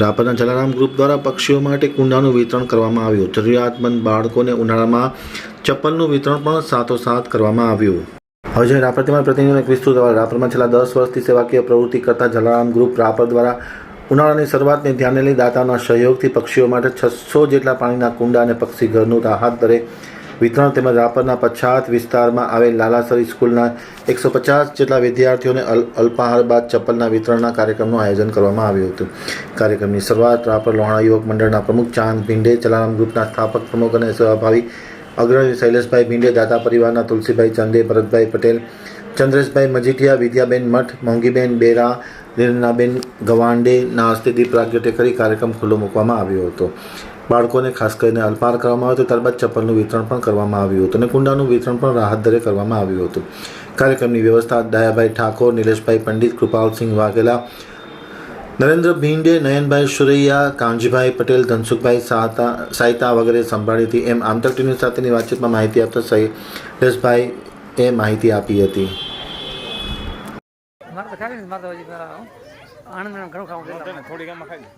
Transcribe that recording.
રાપરના Jalaram group દ્વારા પક્ષીઓ માટે કુંડાનું વિતરણ કરવામાં આવ્યું. જરૂરિયાતમંદ બાળકોને ઉનાળામાં ચપ્પલનું વિતરણ પણ સાથોસાથ કરવામાં આવ્યું. હવે જે રાપર તેમાં પ્રતિનિધિનો એક વિસ્તૃત રાપરમાં છેલ્લા દસ વર્ષથી સેવાકીય પ્રવૃત્તિ કરતા જલારામ ગ્રુપ રાપર દ્વારા ઉનાળાની શરૂઆતને ધ્યાને લઈ દાતાના સહયોગથી પક્ષીઓ માટે છસો જેટલા પાણીના કુંડા અને પક્ષી ઘરનું રાહત દરે વિતરણ તેમજ રાપરના પછાત વિસ્તારમાં આવેલ લાલાસરી સ્કૂલના એકસો પચાસ જેટલા વિદ્યાર્થીઓને અલ, અલ્પાહાર બાદ ચપ્પલના વિતરણના કાર્યક્રમનું આયોજન કરવામાં આવ્યું હતું. કાર્યક્રમની શરૂઆત રાપર લોહાણા યુવક મંડળના પ્રમુખ ચાંદ ભીંડે જલારામ ગ્રુપના સ્થાપક પ્રમુખ અને સેવાભાવી અગ્રણી શૈલેષભાઈ ભીંડે દાતા પરિવારના તુલસીભાઈ ચંદે, ભરતભાઈ પટેલ ચંદ્રેશભાઈ મજીઠિયા, વિદ્યાબેન મઠ, મોંઘીબેન બેરા લીરનાબેન ગવાંડેના હસ્તે દીપ પ્રાગટ્ય કરી કાર્યક્રમ ખુલ્લો મૂકવામાં આવ્યો હતો. બાળકોને ખાસ કરીને અલપાર કરવામાં આવ્યો હતો, ત્યારબાદ ચપ્પલનું વિતરણ પણ કરવામાં આવ્યું હતું અને કુંડાનું વિતરણ પણ રાહત દરે કરવામાં આવ્યું હતું. કાર્યક્રમની વ્યવસ્થા દયાભાઈ ઠાકોર, નિલેશભાઈ પંડિત, કૃપાલસિંહ વાઘેલા, નરેન્દ્ર ભીંડે, નયનભાઈ સુરૈયા કાંજીભાઈ પટેલ, ધનસુખભાઈ સાતા સાયતા વગેરે સંભાળી હતી એમ આમતક ટીવી સાથેની વાતચીતમાં માહિતી આપતા શૈલેષભાઈ એ માહિતી આપી હતી. મારે તો ખાવી મારે તો હજી પેલા હું આણંદ ઘણું ખાવું છે થોડી ગામમાં ખાઈ